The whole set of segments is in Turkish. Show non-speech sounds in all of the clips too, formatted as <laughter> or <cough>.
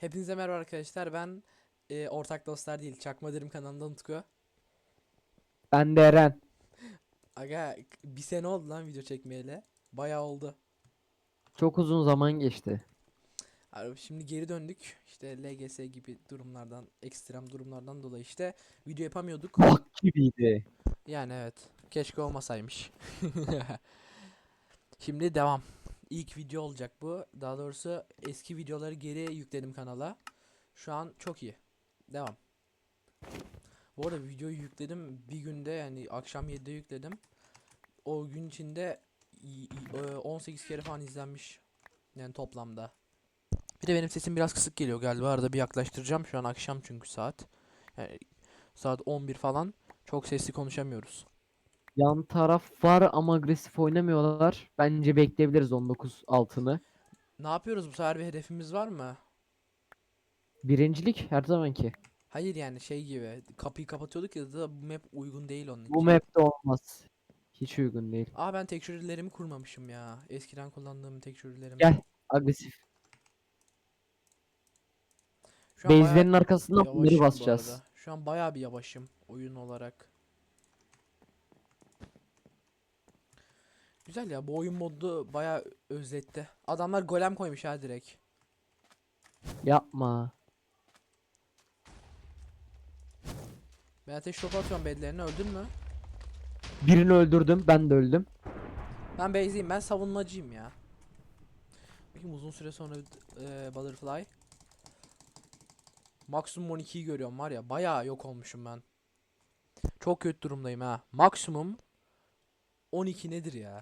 Hepinize merhaba arkadaşlar. Ben e, ortak dostlar değil, Çakma Derim kanalından Utku. Ben de Eren. Aga bir sene oldu lan video çekmeyeli. Bayağı oldu. Çok uzun zaman geçti. Abi şimdi geri döndük. İşte LGS gibi durumlardan, ekstrem durumlardan dolayı işte video yapamıyorduk. Bak gibiydi. Yani evet. Keşke olmasaymış. <laughs> Şimdi devam. İlk video olacak bu. Daha doğrusu eski videoları geri yükledim kanala. Şu an çok iyi. Devam. Bu arada videoyu yükledim bir günde yani akşam 7'de yükledim. O gün içinde y- y- e, 18 kere falan izlenmiş. Yani toplamda. Bir de benim sesim biraz kısık geliyor galiba. Arada bir yaklaştıracağım. Şu an akşam çünkü saat. Yani saat 11 falan. Çok sesli konuşamıyoruz. Yan taraf var ama agresif oynamıyorlar. Bence bekleyebiliriz 19 altını. Ne yapıyoruz bu sefer bir hedefimiz var mı? Birincilik her zamanki. Hayır yani şey gibi kapıyı kapatıyorduk ya da bu map uygun değil onun Bu için. map'te olmaz. Hiç uygun değil. Aa ben tekstürlerimi kurmamışım ya. Eskiden kullandığım tekstürlerimi. Gel. Agresif. Şu an bayağı Base'lerin arkasından yavaşım bunları bu basacağız. arada. Şu an bayağı bir yavaşım oyun olarak. Güzel ya bu oyun modu bayağı özletti. Adamlar golem koymuş ha direkt. Yapma. Ben ateş topu atıyorum bedlerine öldün mü? Birini öldürdüm. Ben de öldüm. Ben base'iyim ben savunmacıyım ya. Bakayım uzun süre sonra e, Butterfly. Maksimum 12'yi görüyorum var ya bayağı yok olmuşum ben. Çok kötü durumdayım ha. Maksimum 12 nedir ya?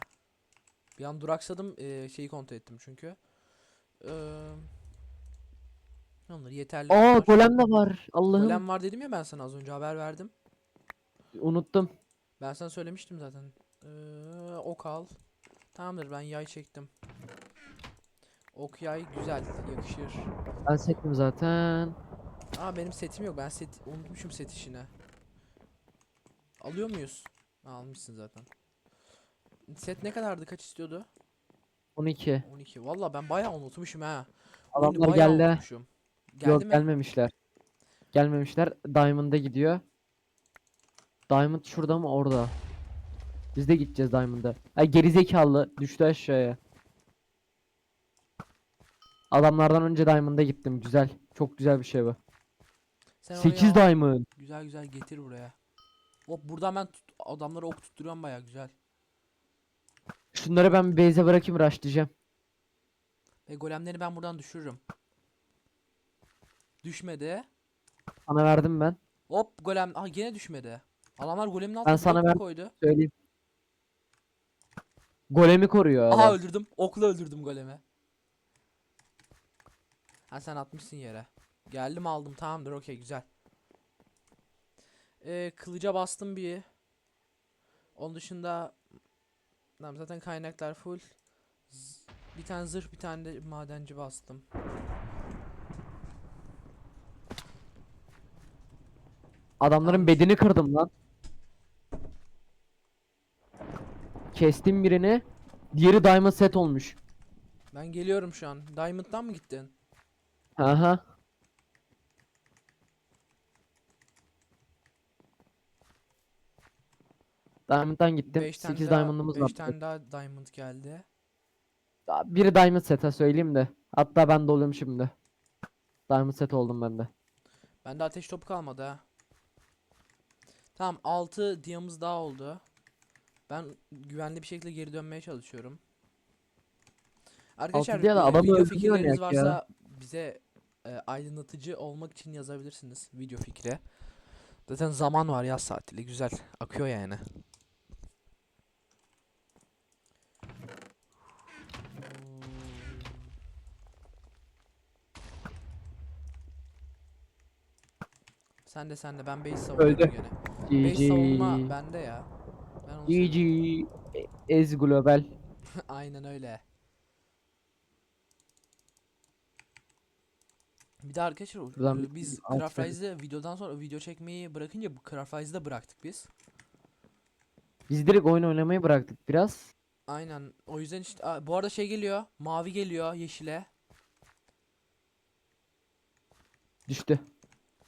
Bir an duraksadım e, şeyi kontrol ettim çünkü. Ne olur yeterli. Aa golem de var. Allah'ım. Golem var dedim ya ben sana az önce haber verdim. Unuttum. Ben sana söylemiştim zaten. Ee, ok al. Tamamdır ben yay çektim. Ok yay güzel yakışır. Ben sektim zaten. Aa benim setim yok. Ben set unutmuşum set işini. Alıyor muyuz? Ha, almışsın zaten. Set ne kadardı? Kaç istiyordu? 12. 12. Valla ben bayağı unutmuşum ha. Oyunu Adamlar bayağı geldi. unutmuşum. Geldi Yok mi? gelmemişler. Gelmemişler. Diamond'a gidiyor. Diamond şurada mı? Orada. Biz de gideceğiz Diamond'a. Ay gerizekalı düştü aşağıya. Adamlardan önce Diamond'a gittim. Güzel. Çok güzel bir şey bu. Sen oraya 8 al. Diamond. Güzel güzel getir buraya. Hop buradan ben tut- adamlara ok tutturuyorum bayağı güzel. Şunları ben bir base'e bırakayım rushlayacağım. Ve golemleri ben buradan düşürürüm. Düşmedi. Sana verdim ben. Hop golem. Ah gene düşmedi. Adamlar golemin Ben altına sana blok ver- koydu. Söyleyeyim. Golemi koruyor Aha adam. öldürdüm. Okla öldürdüm golemi. Ha sen atmışsın yere. Geldim aldım tamamdır okey güzel. Ee, kılıca bastım bir. Onun dışında Tamam zaten kaynaklar full. Z- Bir tane zırh bir tane de madenci bastım. Adamların bedeni kırdım lan. Kestim birini. Diğeri Diamond set olmuş. Ben geliyorum şu an. Diamond'dan mı gittin? Aha. Diamond'dan gittim. 5 tane 8 daha, diamond'ımız var. tane daha diamond geldi. Daha Biri diamond set ha söyleyeyim de. Hatta ben de oluyorum şimdi. Diamond set oldum ben de. Bende ateş topu kalmadı ha. Tamam 6 diyamız daha oldu. Ben güvenli bir şekilde geri dönmeye çalışıyorum. Arkadaşlar diye video fikirleriniz manyak ya. varsa bize e, aydınlatıcı olmak için yazabilirsiniz video fikri. Zaten zaman var yaz saatiyle güzel akıyor yani. Sen de sen de ben base savunuyorum Öldü. gene. Base savunma bende ya. Ben onu GG. Ez global. <laughs> Aynen öyle. Bir de arkadaşlar Şuradan e, bir biz alt Craft verelim. Rise'de videodan sonra video çekmeyi bırakınca bu bıraktık biz. Biz direkt oyun oynamayı bıraktık biraz. Aynen. O yüzden işte Aa, bu arada şey geliyor. Mavi geliyor yeşile. Düştü.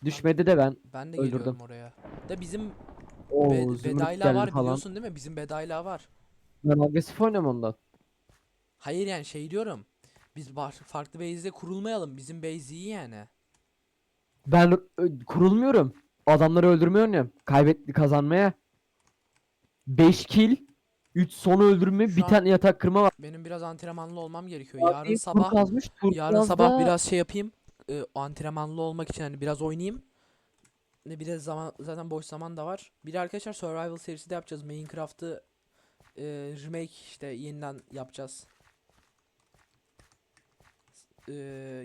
Düşmedi de ben. Ben de Öldürdüm. geliyorum oraya. Da bizim Oo, be, Bedayla var falan. biliyorsun değil mi? Bizim Bedayla var. Ben agresif oynam ondan. Hayır yani şey diyorum. Biz farklı base'de kurulmayalım. Bizim base iyi yani. Ben kurulmuyorum. Adamları öldürmeye oynuyorum. Kaybetti kazanmaya. 5 kill, 3 son öldürme, Şu bir an- tane yatak kırma var. Benim biraz antrenmanlı olmam gerekiyor. Abi, Yarın tur sabah kazmış, yarın sabah da- biraz şey yapayım. E, antrenmanlı olmak için hani biraz oynayayım. Ne biraz zaman zaten boş zaman da var. Bir de arkadaşlar survival serisi de yapacağız. Minecraft'ı e, remake işte yeniden yapacağız. E,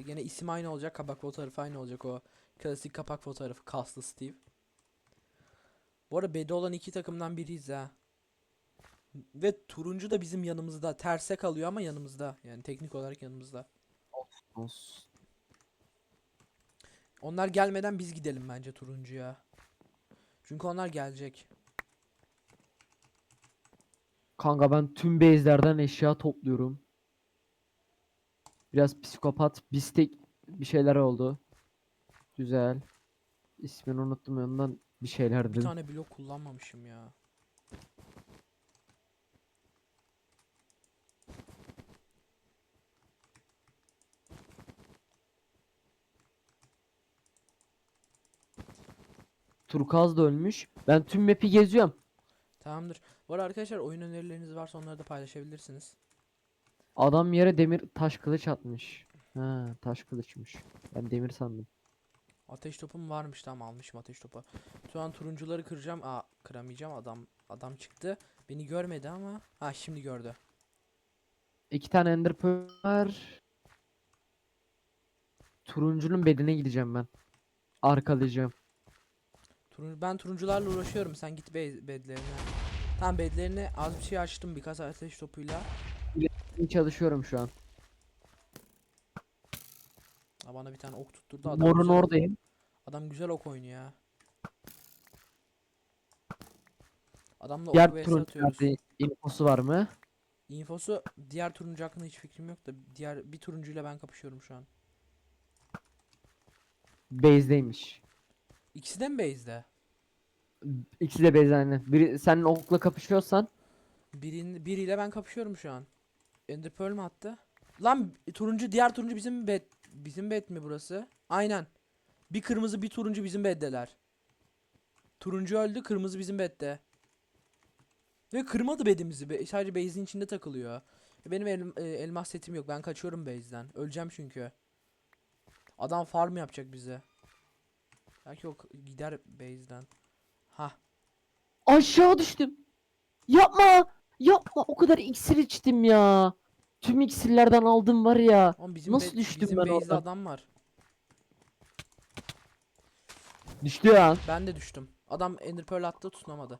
yine isim aynı olacak. Kapak fotoğrafı aynı olacak o. Klasik kapak fotoğrafı. Kaslı Steve. Bu arada bedi olan iki takımdan biriyiz ha. Ve turuncu da bizim yanımızda. Terse kalıyor ama yanımızda. Yani teknik olarak yanımızda. Olsun. Onlar gelmeden biz gidelim bence turuncuya. Çünkü onlar gelecek. Kanka ben tüm base'lerden eşya topluyorum. Biraz psikopat, bistek bir şeyler oldu. Güzel. İsmini unuttum yanından bir şeyler Bir dedim. tane blok kullanmamışım ya. Turkuaz da ölmüş. Ben tüm map'i geziyorum. Tamamdır. Arada arkadaşlar oyun önerileriniz varsa onları da paylaşabilirsiniz. Adam yere demir taş kılıç atmış. Ha, taş kılıçmış. Ben demir sandım. Ateş topum varmış tamam almışım ateş topu. Şu an turuncuları kıracağım. Aa kıramayacağım adam adam çıktı. Beni görmedi ama. Ha şimdi gördü. İki tane ender pearl var. Turuncunun bedine gideceğim ben. Arkalayacağım. Turuncu, ben turuncularla uğraşıyorum. Sen git be bedlerine. Tamam bedlerini az bir şey açtım birkaç ateş topuyla. Çalışıyorum şu an. Aa, bana bir tane ok tutturdu adam. Morun güzel oradayım. Adam güzel ok oynuyor ya. Adamla ok Diğer vs turuncu atıyoruz. nerede? infosu var mı? Infosu diğer turuncu hakkında hiç fikrim yok da diğer bir turuncuyla ben kapışıyorum şu an. Base'deymiş. İkisi de mi base'de? İkisi de base aynen. Biri sen okla kapışıyorsan Birin, biriyle ben kapışıyorum şu an. Ender Pearl mi attı? Lan turuncu diğer turuncu bizim bed bizim bed mi burası? Aynen. Bir kırmızı bir turuncu bizim beddeler. Turuncu öldü kırmızı bizim bedde. Ve kırmadı bedimizi. Be- sadece base'in içinde takılıyor. Benim el- e, elmas setim yok. Ben kaçıyorum base'den. Öleceğim çünkü. Adam farm yapacak bize. Belki o k- gider base'den. Ha. aşağı düştüm. Yapma. Yapma. O kadar iksir içtim ya. Tüm iksirlerden aldım var ya. Oğlum bizim Nasıl düştüm bizim ben oradan? adam var. Düştü ya. Ben de düştüm. Adam Ender Pearl attı tutunamadı.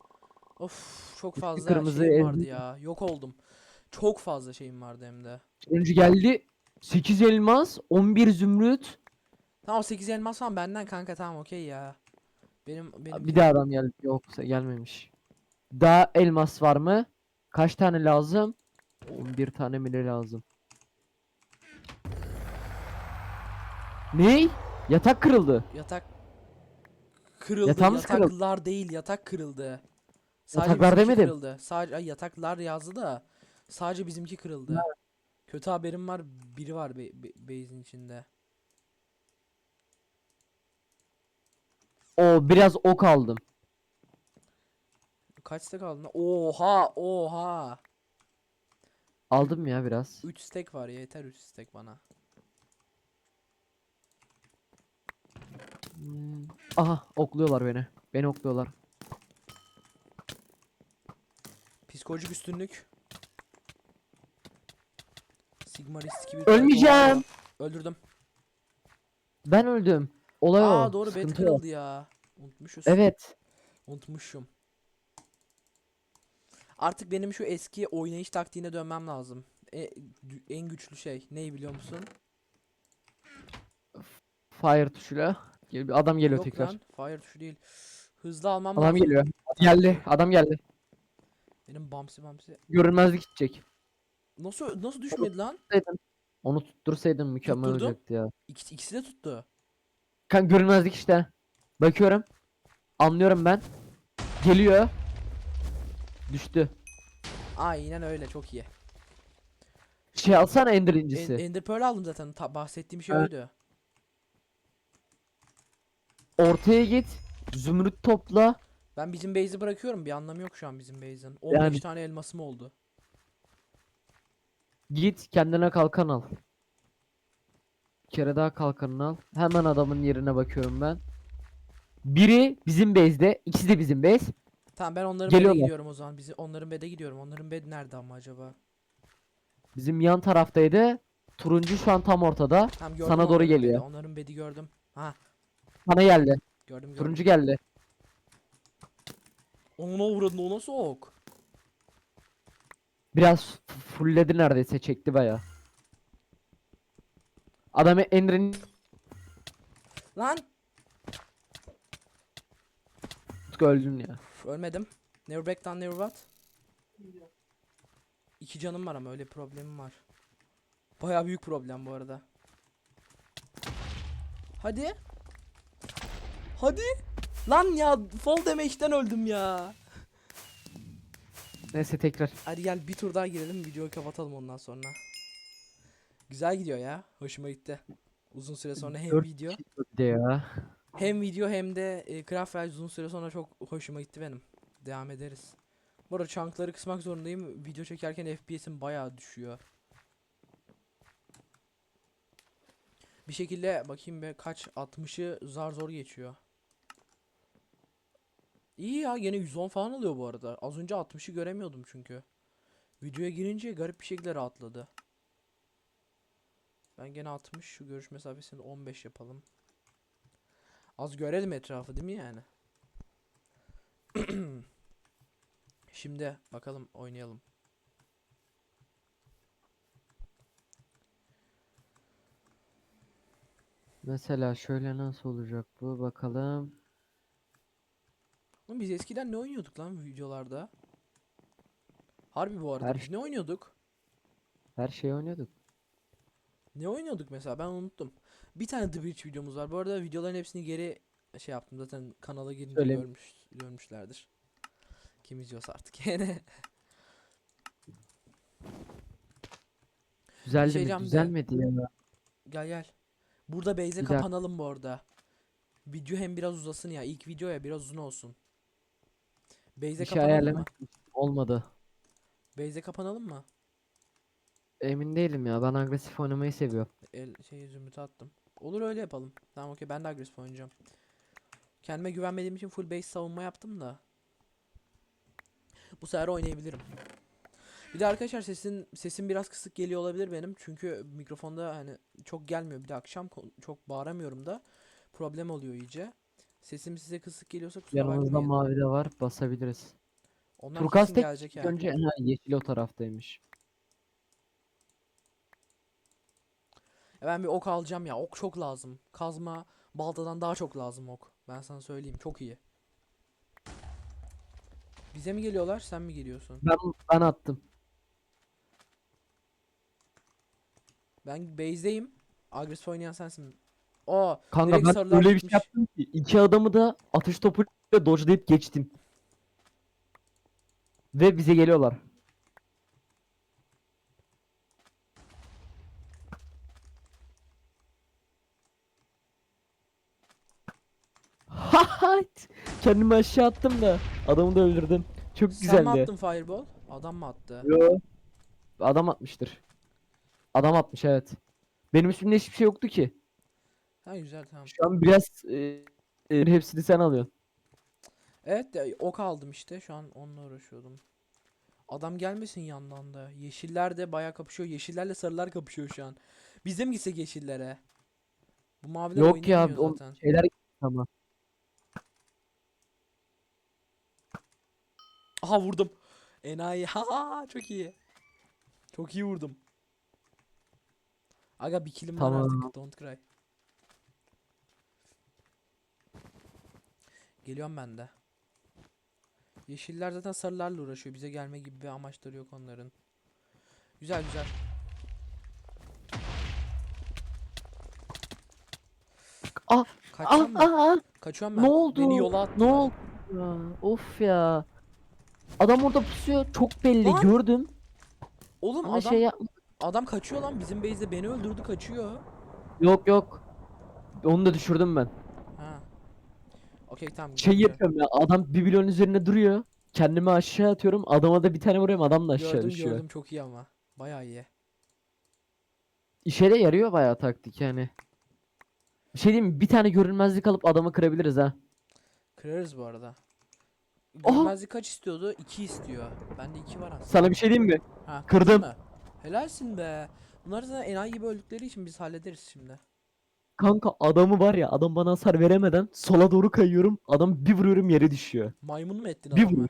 Of çok fazla kırmızı şeyim vardı ya. Yok oldum. Çok fazla şeyim vardı hem de. Turuncu geldi. 8 elmas, 11 zümrüt. Tamam 8 elmas falan benden kanka tamam okey ya. Benim benim Bir daha adam geldi. Yoksa gelmemiş. Daha elmas var mı? Kaç tane lazım? 11 tane mi lazım? Ne? Yatak kırıldı. yatak kırıldı. Yatağımız kırıldı. Yataklar değil yatak kırıldı. Sadece Yataklar bizimki demedim. kırıldı. Sadece ay, yataklar yazdı da sadece bizimki kırıldı. Kötü haberim var. Biri var be, be- base'in içinde. O biraz ok aldım. Kaç stack aldın? Oha oha. Aldım ya biraz. 3 stack var ya yeter 3 stack bana. Hmm. Aha okluyorlar beni. Beni okluyorlar. Psikolojik üstünlük. Sigma risk gibi. Ölmeyeceğim. Öldürdüm. Ben öldüm. Olay o. Aa doğru bed Sıkıntı o. kırıldı ya. Unutmuşuz. Evet. Unutmuşum. Artık benim şu eski oynayış taktiğine dönmem lazım. E- en güçlü şey ne biliyor musun? Fire tuşuyla. Gel- Adam geliyor Yok tekrar. lan fire tuşu değil. Hızlı almam Adam lazım. geliyor. Geldi. Adam geldi. Benim bamsi bamsi. Görünmezlik gidecek. Nasıl nasıl düşmedi lan? Onu tuttursaydın mükemmel Tutturdum. olacaktı ya. İkisi, ikisi de tuttu. Kan görünmezlik işte. Bakıyorum. Anlıyorum ben. Geliyor. Düştü. Aynen öyle çok iyi. Şey alsana Ender En- incisi. Ender Pearl aldım zaten. Ta- bahsettiğim şey Evet. oydu. Ortaya git. Zümrüt topla. Ben bizim base'i bırakıyorum. Bir anlamı yok şu an bizim base'in. 15 Yani- tane elmasım oldu. Git kendine kalkan al. Bir kere daha kalkanını al. Hemen adamın yerine bakıyorum ben. Biri bizim base'de, ikisi de bizim base. Tamam ben onların bed'e Geliyorlar. gidiyorum o zaman. Bizi onların bed'e gidiyorum. Onların bed nerede ama acaba? Bizim yan taraftaydı. Turuncu şu an tam ortada. Tamam gördüm Sana doğru onların bed'i. geliyor. Onların bed'i gördüm. Ha Sana geldi. gördüm gördüm. Turuncu geldi. Ona uğradın o nasıl ok? Biraz f- fullledi neredeyse çekti baya. Adamı Ender'in Lan! öldün ya. Üf, ölmedim. Never back down never what? İki canım var ama öyle problemim var. Baya büyük problem bu arada. Hadi. Hadi. Lan ya fall damage'den öldüm ya. Neyse tekrar. Hadi gel bir tur daha girelim videoyu kapatalım ondan sonra. Güzel gidiyor ya. Hoşuma gitti. Uzun süre sonra hem Dört video De ya. hem video hem de e, Craft uzun süre sonra çok hoşuma gitti benim. Devam ederiz. Bu arada chunkları kısmak zorundayım. Video çekerken FPS'im bayağı düşüyor. Bir şekilde bakayım be kaç 60'ı zar zor geçiyor. İyi ya gene 110 falan alıyor bu arada. Az önce 60'ı göremiyordum çünkü. Videoya girince garip bir şekilde rahatladı. Ben gene 60 şu görüş mesafesini 15 yapalım. Az görelim etrafı değil mi yani? <clears throat> Şimdi bakalım oynayalım. Mesela şöyle nasıl olacak bu bakalım. Oğlum biz eskiden ne oynuyorduk lan videolarda? Harbi bu arada Her biz ne oynuyorduk? Her şeyi oynuyorduk. Ne oynuyorduk mesela ben unuttum. Bir tane The Breach videomuz var. Bu arada videoların hepsini geri şey yaptım zaten kanala girince Söyle. görmüş, görmüşlerdir. Kim izliyorsa artık <laughs> yani. Düzeldi şey mi? Düzelmedi ya. Gel gel. Burada base'e kapanalım bu arada. Video hem biraz uzasın ya. İlk video ya biraz uzun olsun. Base'e şey kapanalım mı? ayarlamak olmadı. Base'e kapanalım mı? Emin değilim ya. Ben agresif oynamayı seviyorum. El şey zümrütü attım. Olur öyle yapalım. Tamam okey ben de agresif oynayacağım. Kendime güvenmediğim için full base savunma yaptım da. Bu sefer oynayabilirim. Bir de arkadaşlar sesin sesim biraz kısık geliyor olabilir benim. Çünkü mikrofonda hani çok gelmiyor. Bir de akşam çok bağıramıyorum da problem oluyor iyice. Sesim size kısık geliyorsa kusura Yanımızda mavi de var. Basabiliriz. Onlar Turkuaz kesin tek gelecek ya. önce ha, yeşil o taraftaymış. Ben bir ok alacağım ya. Ok çok lazım. Kazma baltadan daha çok lazım ok. Ben sana söyleyeyim. Çok iyi. Bize mi geliyorlar? Sen mi geliyorsun? Ben ben attım. Ben base'deyim. Agresif oynayan sensin. Aa, Kanka direkt ben sarılar öyle bir şey gitmiş. yaptım ki iki adamı da atış topuyla dodge'layıp geçtim. Ve bize geliyorlar. Hahat! Kendimi aşağı attım da adamı da öldürdüm. Çok Sen mi güzeldi. attın fireball? Adam mı attı? Yo. Adam atmıştır. Adam atmış evet. Benim üstümde hiçbir şey yoktu ki. Ha güzel tamam. Şu an biraz e, e, hepsini sen alıyorsun. Evet de ok aldım işte. Şu an onunla uğraşıyordum. Adam gelmesin yandan da. Yeşiller de bayağı kapışıyor. Yeşillerle sarılar kapışıyor şu an. Biz de mi gitsek yeşillere? Bu maviler Yok ya oynayamıyor o zaten. şeyler ama. Aha vurdum. Enayi. <laughs> Ha çok iyi. Çok iyi vurdum. Aga bir killim var Tamam. artık. Don't cry. Geliyorum ben de. Yeşiller zaten sarılarla uğraşıyor. Bize gelme gibi bir amaçları yok onların. Güzel güzel. Ah Ah Kaçıyorum ben. ah ah. Kaçıyorum ben. Ne oldu? Beni yola attılar. Ne oldu ya? Of ya. Adam orada pusuyor. Çok belli Lan! gördüm. Oğlum Ama adam şey adam kaçıyor lan bizim base'de beni öldürdü kaçıyor. Yok yok. Onu da düşürdüm ben. Ha. Okey tamam. Şey yapıyorum ya. Adam bir bloğun üzerine duruyor. Kendimi aşağı atıyorum. Adama da bir tane vuruyorum. Adam da aşağı Gördüm düşüyor. gördüm çok iyi ama. Bayağı iyi. İşe de yarıyor bayağı taktik yani. Bir şey diyeyim mi? Bir tane görünmezlik alıp adamı kırabiliriz ha. Kırarız bu arada. Aha! Görmezlik kaç istiyordu? 2 istiyor. Bende 2 var aslında. Sana bir şey diyeyim mi? Ha, kırdım. kırdın mı? Helalsin be. Bunlar zaten enayi gibi öldükleri için biz hallederiz şimdi. Kanka adamı var ya adam bana hasar veremeden sola doğru kayıyorum. Adam bir vuruyorum yere düşüyor. Maymun mu ettin Bir adamı? vur.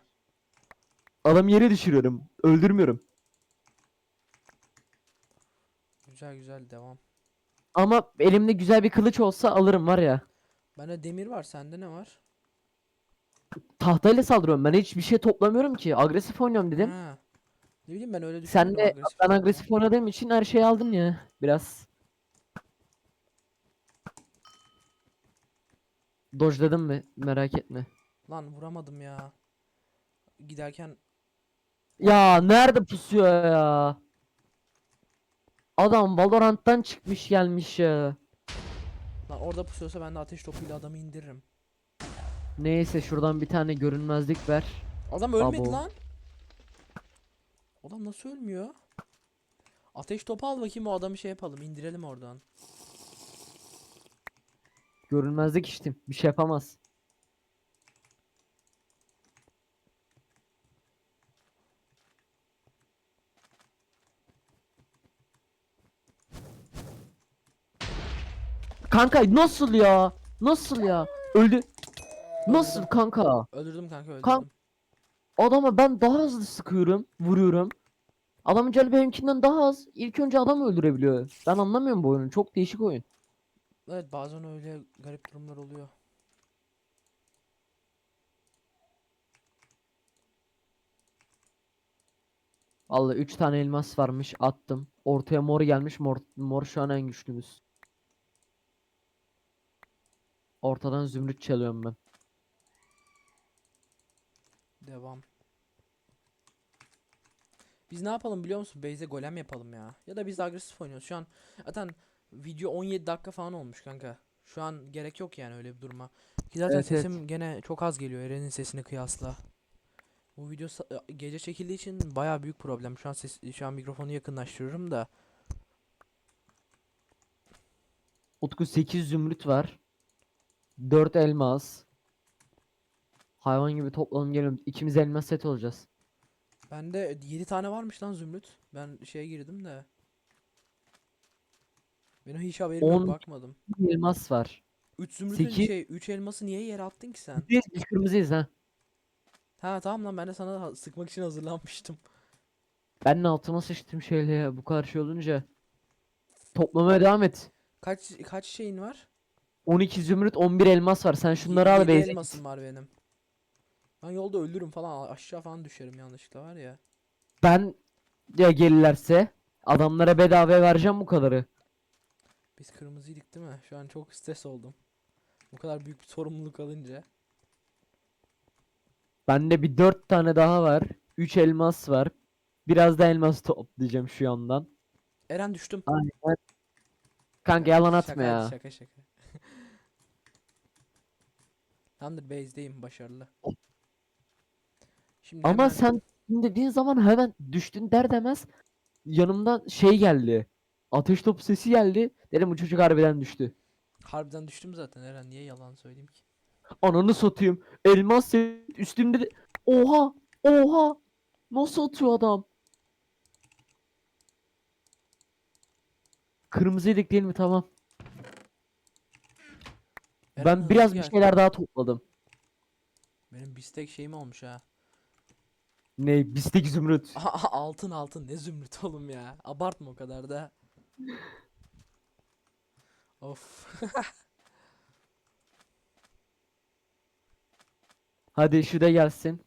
Adam yere düşürüyorum. Öldürmüyorum. Güzel güzel devam. Ama elimde güzel bir kılıç olsa alırım var ya. Bende demir var sende ne var? Tahtayla saldırıyorum. Ben hiçbir şey toplamıyorum ki. Agresif oynuyorum dedim. Ha. Ne bileyim ben öyle Sen düşündüm de ben agresif oynadığım için her şeyi aldın ya. Biraz. Dojladın mı? Merak etme. Lan vuramadım ya. Giderken Ya nerede pusuyor ya? Adam Valorant'tan çıkmış gelmiş ya. lan orada pusuyorsa ben de ateş topuyla adamı indiririm. Neyse şuradan bir tane görünmezlik ver. Adam ölmedi Abo. lan. Adam nasıl ölmüyor? Ateş topu al bakayım o adamı şey yapalım indirelim oradan. Görünmezlik içtim. Bir şey yapamaz. Kanka nasıl ya? Nasıl ya? Öldü. Nasıl kanka? Öldürdüm kanka öldürdüm. Kan- Adama ben daha hızlı sıkıyorum, vuruyorum. Adamın canı benimkinden daha az. İlk önce adam öldürebiliyor. Ben anlamıyorum bu oyunu. Çok değişik oyun. Evet bazen öyle garip durumlar oluyor. Vallahi 3 tane elmas varmış attım. Ortaya mor gelmiş. Mor, mor şu an en güçlümüz. Ortadan zümrüt çalıyorum ben. Devam. Biz ne yapalım biliyor musun? Base'e golem yapalım ya. Ya da biz agresif oynuyoruz. Şu an zaten video 17 dakika falan olmuş kanka. Şu an gerek yok yani öyle bir duruma. Ki zaten Evet, evet. sesim gene çok az geliyor Eren'in sesine kıyasla. Bu video sa- gece çekildiği için baya büyük problem. Şu an ses şu an mikrofonu yakınlaştırıyorum da. Utku 8 zümrüt var. 4 elmas. Hayvan gibi toplanım geliyorum. İkimiz elmas set olacağız. Bende 7 tane varmış lan zümrüt. Ben şeye girdim de. Benim hiç haberim yok On- bakmadım. Bir elmas var. 3 zümrütün Sekiz- şey 3 elması niye yere attın ki sen? Biz, biz kırmızıyız ha. Ha tamam lan ben de sana ha- sıkmak için hazırlanmıştım. Ben de altıma sıçtım şeyle ya. Bu kadar şey olunca. Toplamaya devam et. Kaç kaç şeyin var? 12 zümrüt 11 elmas var. Sen şunları al yedi beyze. elmasım var benim. Ben yolda ölürüm falan aşağı falan düşerim yanlışlıkla var ya. Ben ya gelirlerse adamlara bedava vereceğim bu kadarı. Biz kırmızıydık değil mi? Şu an çok stres oldum. Bu kadar büyük bir sorumluluk alınca. Bende bir 4 tane daha var. 3 elmas var. Biraz da elmas toplayacağım şu yandan. Eren düştüm. Aynen. Kanka yalan atma Şakaydı, ya. Şaka şaka. <laughs> Tamamdır base'deyim başarılı. <laughs> Şimdi Ama hemen- sen dediğin zaman hemen düştün der demez yanımdan şey geldi. Ateş topu sesi geldi. Dedim bu çocuk harbiden düştü. harbiden düştüm zaten Eren niye yalan söyleyeyim ki? Ananı satayım. Elmas set üstümde de... Oha! Oha! Nasıl atıyor adam? Kırmızıydık değil mi? Tamam. Eren Ben hızlı biraz bir gel. şeyler daha topladım. Benim bistek şeyim olmuş ha. Ne? Bistek zümrüt. <laughs> altın altın ne zümrüt oğlum ya. Abartma o kadar da. Of. <laughs> Hadi şu da gelsin.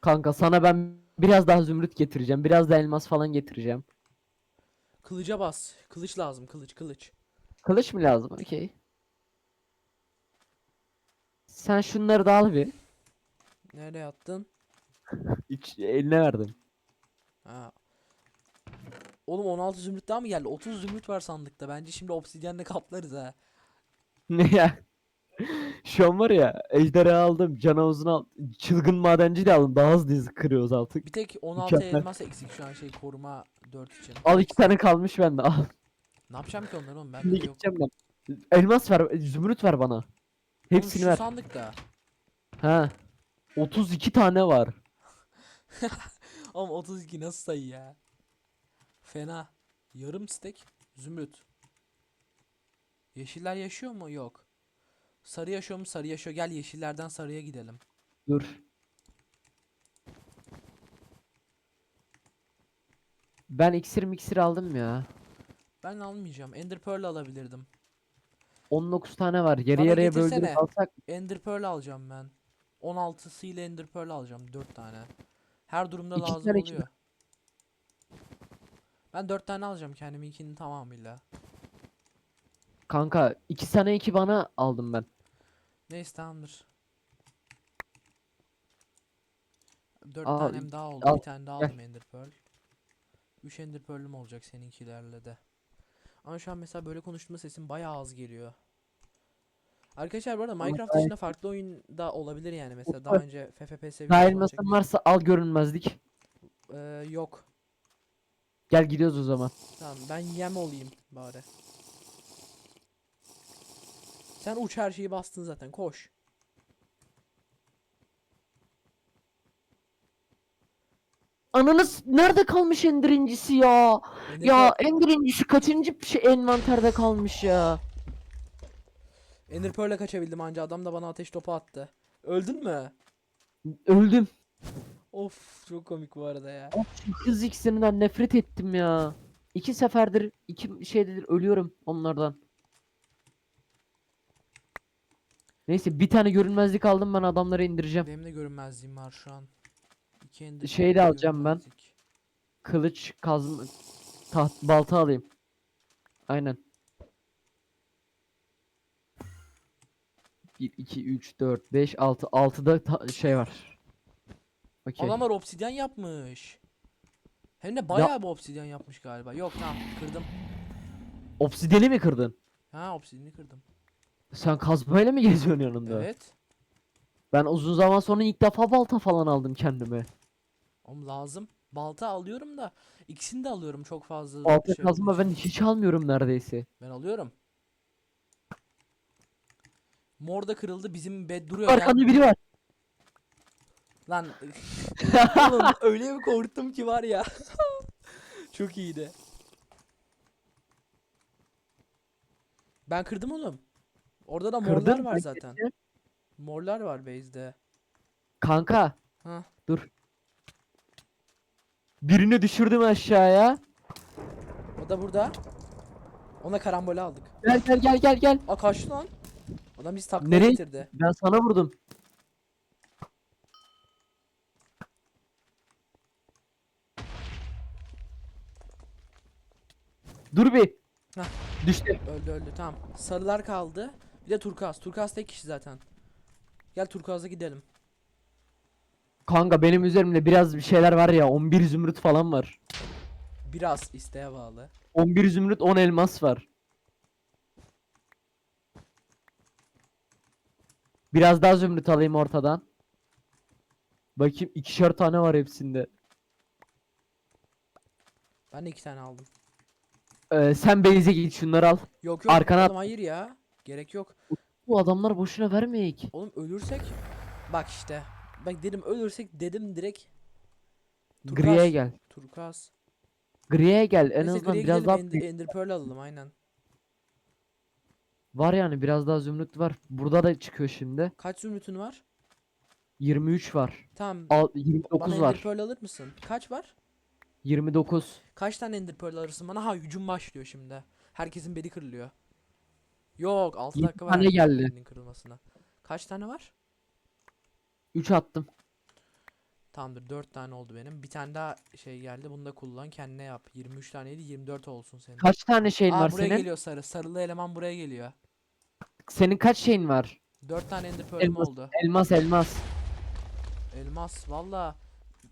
Kanka sana ben biraz daha zümrüt getireceğim. Biraz da elmas falan getireceğim. Kılıca bas. Kılıç lazım kılıç kılıç. Kılıç mı lazım? Okey. Sen şunları da al bir. Nereye attın? İç, eline verdim. Ha. Oğlum 16 zümrüt daha mı geldi? 30 zümrüt var sandıkta. Bence şimdi obsidyenle kaplarız ha. Ne ya? Şu an var ya ejderha aldım, canavuzunu al, çılgın madenci de aldım. Daha hızlı hızlı kırıyoruz artık. Bir tek 16 Mükemmel. elmas eksik şu an şey koruma 4 için. Al iki tane kalmış bende al. Ne yapacağım ki onları oğlum? Ben Şimdi gideceğim ben. Elmas ver, zümrüt ver bana. Hepsini ver. sandıkta. Ha. 32 tane var. <laughs> Oğlum 32 nasıl sayı ya? Fena. Yarım stek zümrüt. Yeşiller yaşıyor mu? Yok. Sarı yaşıyor mu? Sarı yaşıyor. Gel yeşillerden sarıya gidelim. Dur. Ben iksir miksir aldım ya. Ben almayacağım. Ender Pearl alabilirdim. 19 tane var. Yarı Bana yarıya getirsene. böldürüp alsak Ender Pearl alacağım ben. 16'sı ile Ender Pearl alacağım. 4 tane. Her durumda İki lazım tane iki- oluyor. Ben 4 tane alacağım kendiminkinin tamamıyla. kanka 2 tane 2 bana aldım ben. Neyse tamamdır. 4 Al, tanem daha oldu. al, Bir tane daha gel. aldım Ender Pearl. 3 Ender Pearl'üm olacak seninkilerle de. Ama şu an mesela böyle konuştuğumda sesim bayağı az geliyor. Arkadaşlar bu arada Minecraft gayet- dışında farklı oyunda olabilir yani mesela daha önce FFPS elmasın çekmiş. varsa al görünmezlik. Ee, yok. Gel gidiyoruz o zaman. Tamam ben yem olayım bari. Sen uç her şeyi bastın zaten koş. Ananız nerede kalmış Ender incisi ya? Ender Ya Pearl- Ender incisi kaçıncı şey envanterde kalmış ya? Ender Pearl'e kaçabildim anca adam da bana ateş topu attı. Öldün mü? Öldüm. Of çok komik bu arada ya. Şu Kız iksirinden nefret ettim ya. İki seferdir, iki şeydir ölüyorum onlardan. Neyse bir tane görünmezlik aldım ben adamları indireceğim. Benim de görünmezliğim var şu an. İki Ender Şey de alacağım ben. Kılıç, kazma, taht, balta alayım. Aynen. 1, 2, 3, 4, 5, 6. 6'da ta- şey var. Okey. Adamlar obsidyen yapmış. Hem de bayağı bir obsidyen yapmış galiba. Yok tamam kırdım. Obsidiyeni mi kırdın? Ha obsidyeni kırdım. Sen kazmayla mı geziyorsun yanında? Evet. Ben uzun zaman sonra ilk defa balta falan aldım kendime. Oğlum lazım. Balta alıyorum da ikisini de alıyorum çok fazla. Balta şey kazma ben hiç almıyorum neredeyse. Ben alıyorum. Mor da kırıldı bizim bed duruyor. Arkanda biri var. Lan <laughs> oğlum öyle bir korktum ki var ya. <laughs> Çok iyiydi. Ben kırdım oğlum. Orada da morlar Kırdın var zaten. Morlar var base'de. Kanka Ha. birini düşürdüm aşağıya. O da burada. Ona karambole aldık. Gel gel gel gel gel. Aa kaçtı lan. Adam bizi taklaya Nereye? getirdi. Ben sana vurdum. Dur bir. Hah. Düştü. Öldü öldü tamam. Sarılar kaldı. Bir de turkuaz. Turkuaz tek kişi zaten. Gel turkuaz'a gidelim. Kanka benim üzerimde biraz bir şeyler var ya 11 zümrüt falan var. Biraz isteğe bağlı. 11 zümrüt 10 elmas var. Biraz daha zümrüt alayım ortadan. Bakayım ikişer tane var hepsinde. Ben de iki tane aldım. Ee, sen base'e git şunları al. Yok yok. Arkana oğlum hayır ya. Gerek yok. Bu adamlar boşuna vermeyek. Oğlum ölürsek bak işte. Bak dedim ölürsek dedim direkt Turkuaz. Gri'ye gel. turkuaz. Gri'ye gel. En Neyse azından griye biraz gidelim daha Ender, Ender Pearl alalım aynen. Var yani biraz daha zümrüt var. Burada da çıkıyor şimdi. Kaç zümrütün var? 23 var. Tamam. Al Bana 29 Ender var. Pearl alır mısın? Kaç var? 29. Kaç tane Ender Pearl alırsın bana? Ha hücum başlıyor şimdi. Herkesin bedi kırılıyor. Yok 6 Yedi dakika var tane geldi. kırılmasına. Kaç tane var? 3 attım. Tamamdır 4 tane oldu benim. Bir tane daha şey geldi. Bunu da kullan kendine yap. 23 taneydi 24 olsun senin. Kaç tane şeyin Aa var buraya senin? geliyor sarı. Sarılı eleman buraya geliyor. Senin kaç şeyin var? 4 tane ender pearl'üm Elmas. oldu. Elmas elmas. Elmas valla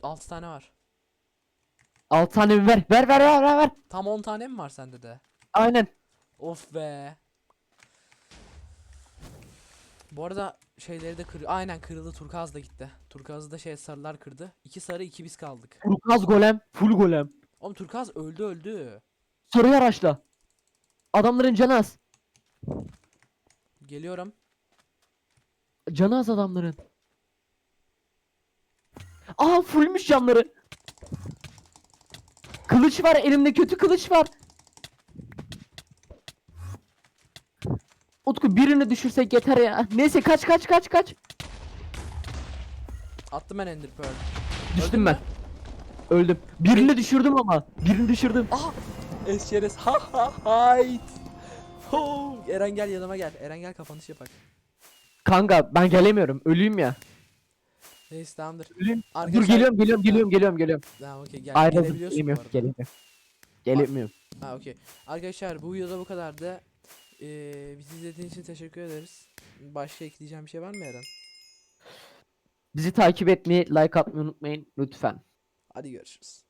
6 tane var. 6 tane mi ver? Ver ver ver ver ver. Tam 10 tane mi var sende de? Aynen. Of be. Bu arada şeyleri de kırıyor. Aynen kırıldı. Turkaz da gitti. Turkaz'ı da şey sarılar kırdı. 2 sarı 2 biz kaldık. Turkuaz golem. Full golem. Oğlum Turkaz öldü öldü. Sarı araçla. Adamların canı az. Geliyorum. Canı az adamların. Aa fullmüş canları. Kılıç var elimde kötü kılıç var. Utku birini düşürsek yeter ya. Neyse kaç kaç kaç kaç. Attım ben ender pearl. Düştüm mü? ben. Öldüm. Birini düşürdüm ama. Birini düşürdüm. Aha! Esçeriz. Ha ha hayt. Ho! Eren gel yanıma gel. Eren gel kapanış yapak. Kanka ben gelemiyorum. Ölüyüm ya. Neyse tamamdır. Ölüyüm. Dur Arkadaşlar- geliyorum geliyorum geliyorum geliyorum geliyorum. Tamam okey gel. Ayrıldım. Gelemiyorum. Gelemiyorum. Gelemiyorum. Ha okey. Arkadaşlar bu videoda bu kadardı. Ee, bizi izlediğiniz için teşekkür ederiz. Başka ekleyeceğim bir şey var mı Eren? Bizi takip etmeyi, like atmayı unutmayın lütfen. Hadi görüşürüz.